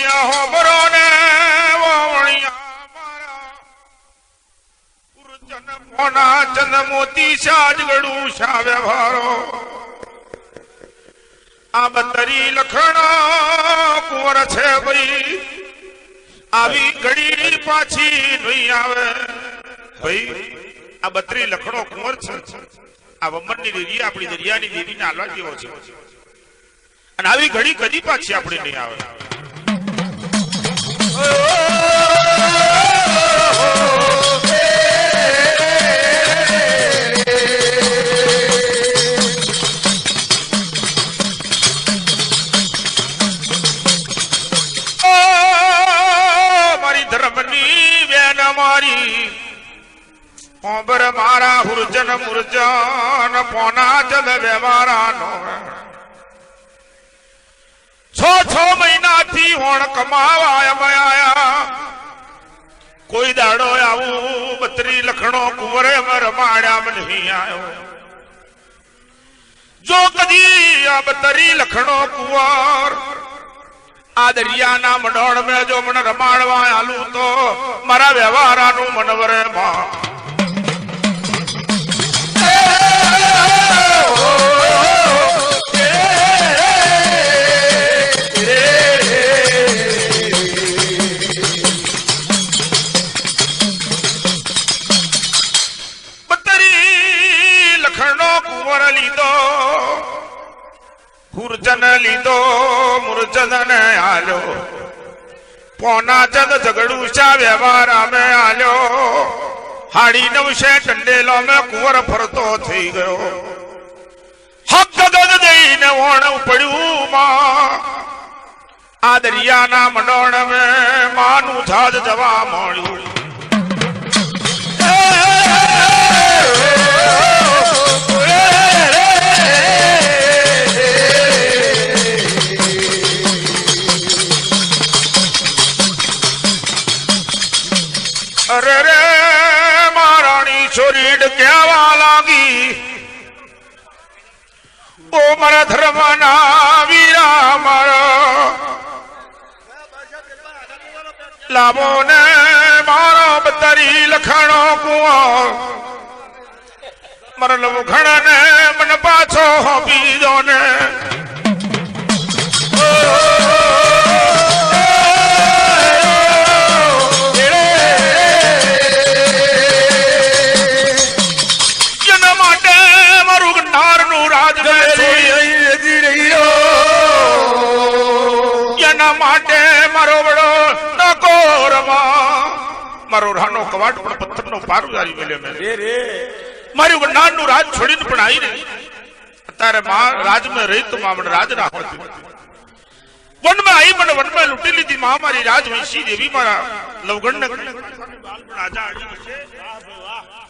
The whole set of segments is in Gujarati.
વણિયા હોબરો ને વણિયા મારા ગુરુજન મોના ચંદ મોતી સાજ ગળું શા વ્યવહારો આ બતરી લખણો કુંવર છે ભાઈ. આવી ઘડી પાછી નહીં આવે. ભાઈ, આ બત્રી લખણો કુંવર છે. આ વમનની દેવી આપણી દરિયાની દેવીને આલવા જેવો છે. અને આવી ઘડી કદી પાછી આપણે નહીં આવે. ઓ, મારી હુરજન મુરજન પોના જલ વ્યવહારાનો. છ છ મહિનાથી હોણ કમાવા આયા કોઈ દાડો આવું બત્રી લખણો કુંવરે રમાડ્યા નહીં આવ્યો જો કદી આ બતરી લખણો કુંવર આ દરિયાના મડોળ મેં જો મને રમાડવા આલું તો મારા વ્યવહારાનું મનવરે માં હુરજન લીધો મુરજન આલ્યો. પોના ચંદ ઝઘડું શા વ્યવહાર અમે આલ્યો. હાડી નવશે ટંડેલો મે કુંવર ફરતો થઈ ગયો. હક ગદ દઈને વણ પડ્યું માં. આ દરિયાના મંડોણ મે માનું જહાજ જવા મળ્યું ઓ મારા ધર્મના વીરા મારા લાવો ને મારો બતરી લખણો કુઓ મારા લવઘણ ને મન પાછો બીજો ને. જેના મારો રાનો કવાટ પણ પથ્થરનો પારો જારી મેલ્યો મેં. મારું ગંડારનું રાજ છોડીને પણ આવી રહી અત્યારે માં રાજમાં રહી તો માં રાજ રાખો વનમાં આવી મને વનમાં લૂંટી લીધી. માં મારી રાજ વંશી દેવી મારા લવગણ રાજા આજા છે. જેને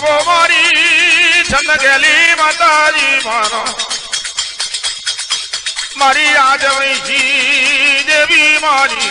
માવો મારી છંદ ગેલી માતાજી મારો મારી આજવૈજી દેવી મારી.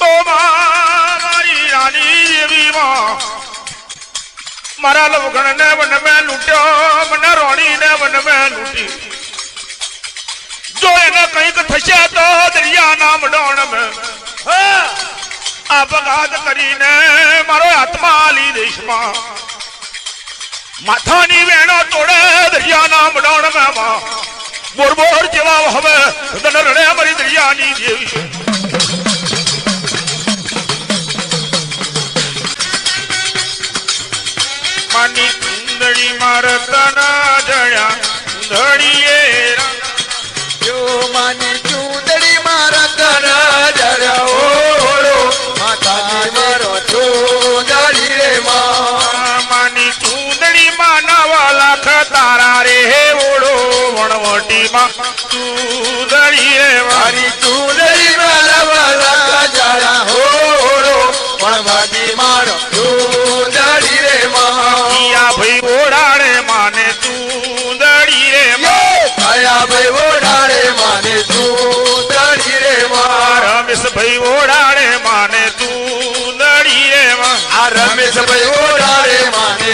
માં મારી રાની દેવી માં. મારા લવગણ ને વન મેં લૂંટ્યો, મને રોણી ને વન મેં લૂંટી. જો એને કંઈક થશે તો દરિયાના મડોણ મેં. આપઘાત કરીને મારો આત્મા આલી દેશમાં. માથાની વેણો તોડે દરિયાના મડોણમાં બોરબોર બોર જેવા હવે રડે મારી દરિયાની છે. માની કુંદડી મારતના મોટીમાં ચૂદડી રે મારી ચૂદડી લવલા જાળા હોળો પણ ભાગી મારો ચૂદડી રે માયા ભાઈ ઓડાડે માને ચૂદડી રે માયા ભાઈ ઓડાડે માને ચૂદડી રે મા. રમેશ ભઈ ઓડાડે માને ચૂદડી રે મા. આ રમેશ ભાઈ ઓડાડે માને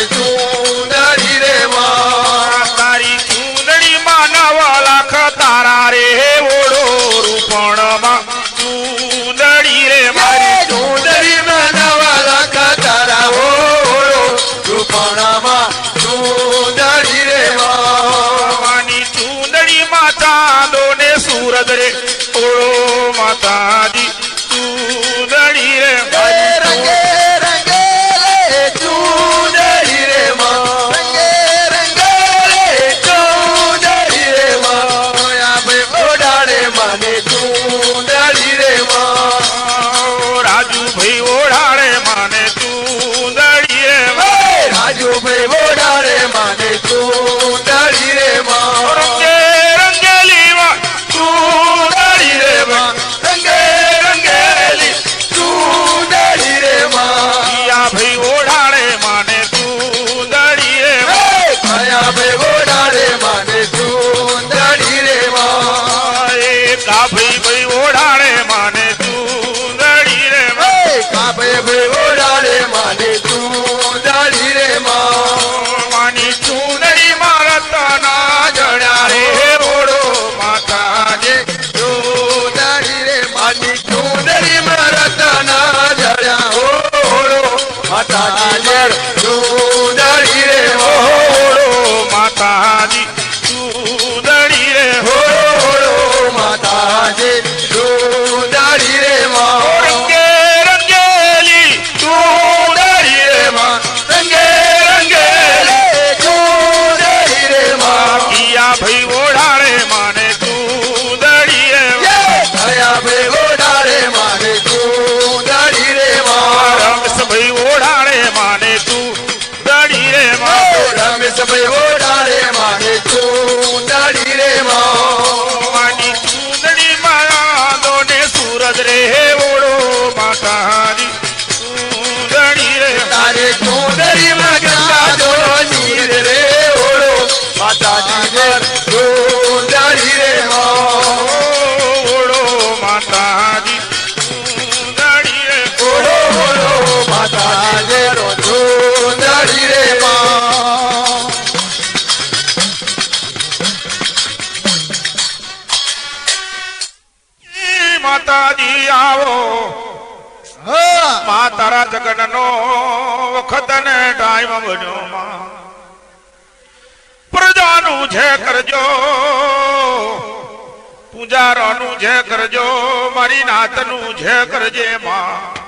Oh, daddy, my hasta mejor માતાજી આવો. મા તારા જગન નો વખત ને ટાઈમ બન્યો પ્રજાનું છે કરજો પૂજારાનું છે કરજો મારી નાતનું છે કરજે માં.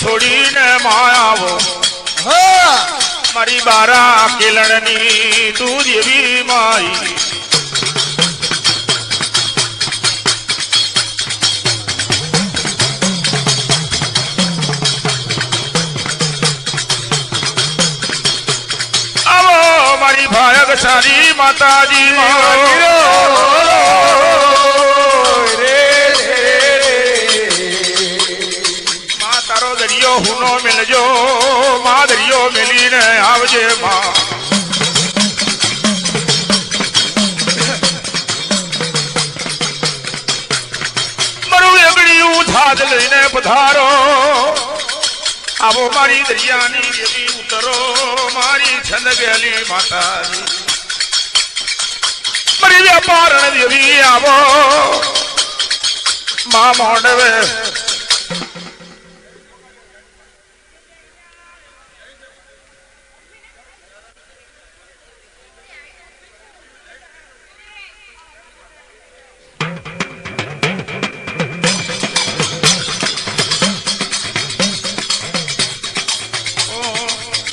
છોડીને માયાવો મારી બારા કેલણની તું જેવી માઈ. મારી ભાયક સારી માતાજી. છે મારું એગડિયું થાદ લઈને પધારો. આવો મારી દરિયાની દેવી ઉતરો, મારી છંદગેલી માતાજી. મારી વ્યાપારણ દેવી આવો. મા મોડવે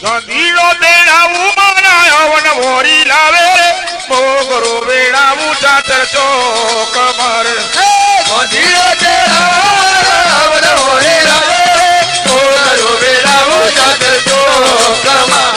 ગંધીડો બેડાવું મારા અવન ભોરી લાવે. મોગરો બેડાવું ચાતર ચોક મર ગંધીડો બેડાવું અવન ભોરી લાવે. મોગરો બેડાવું ચાતર ચોક મર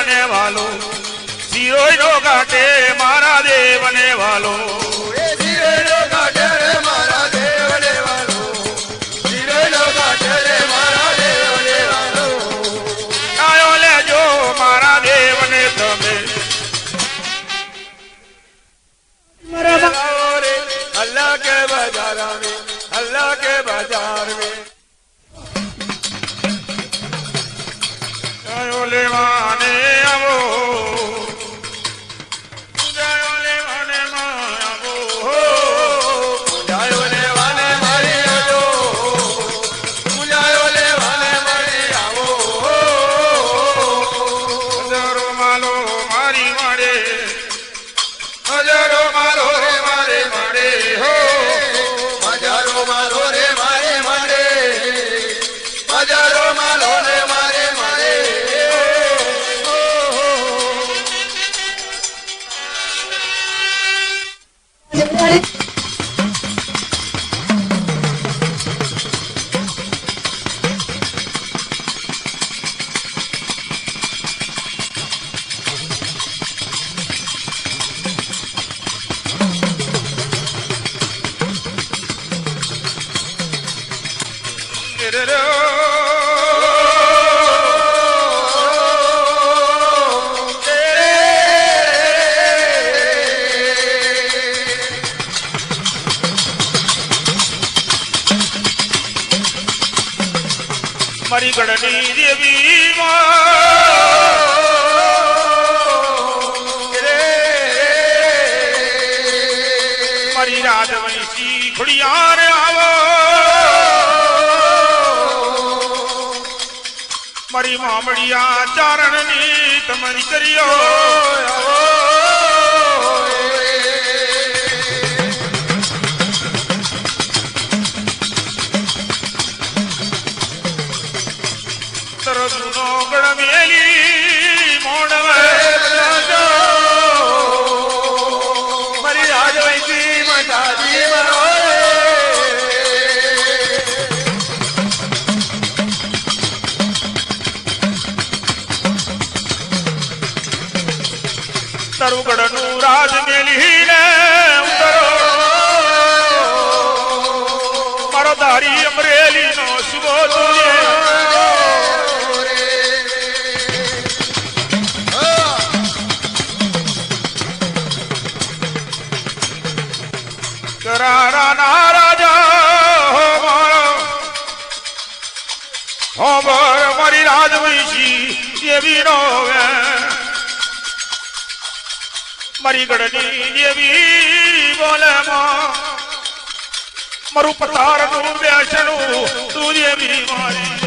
દેવને વાલો. શિરોય નો ઘાટે મારા દેવને વાલો. ગણની દેવી મારી રાધવંશી ખુડિયાર આવો. મારી મામડિયા ચારણની તમારી કર્યો આવો. રાજવંશી એવી રોવે મારી ગઢની જેવી બોલે મારું પથારનું બેસણું તું જેવી મારી.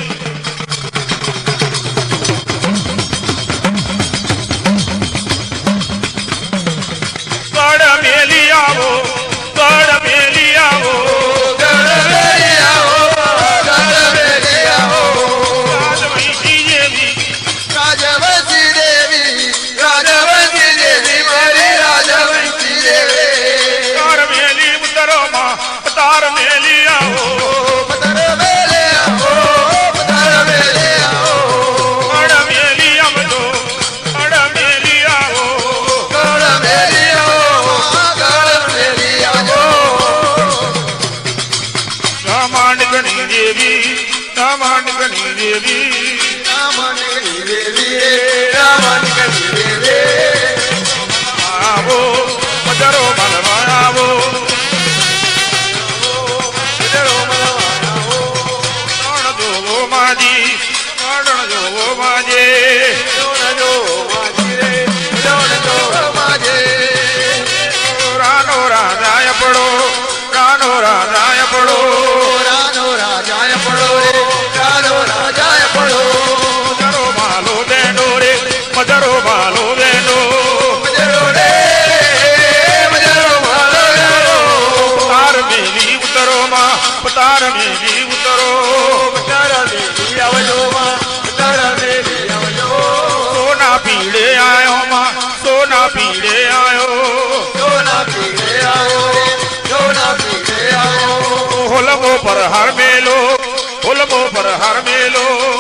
રામાયણ ગણી દેવી રામાયણ ગણી દેવી. રામની દેવી રામની દેવી આવો પધારો માલવા માં તાર મેલી ઉતરો. તારા દેવી આવજો માં. તારા દેવી આવજો. સોના પીડે આયો માં. સોના પીડે આયો. સોના પીડે આવો સોના પીડે આવો હોલમો પર હર મેલો. હોલમો પર હર મેલો.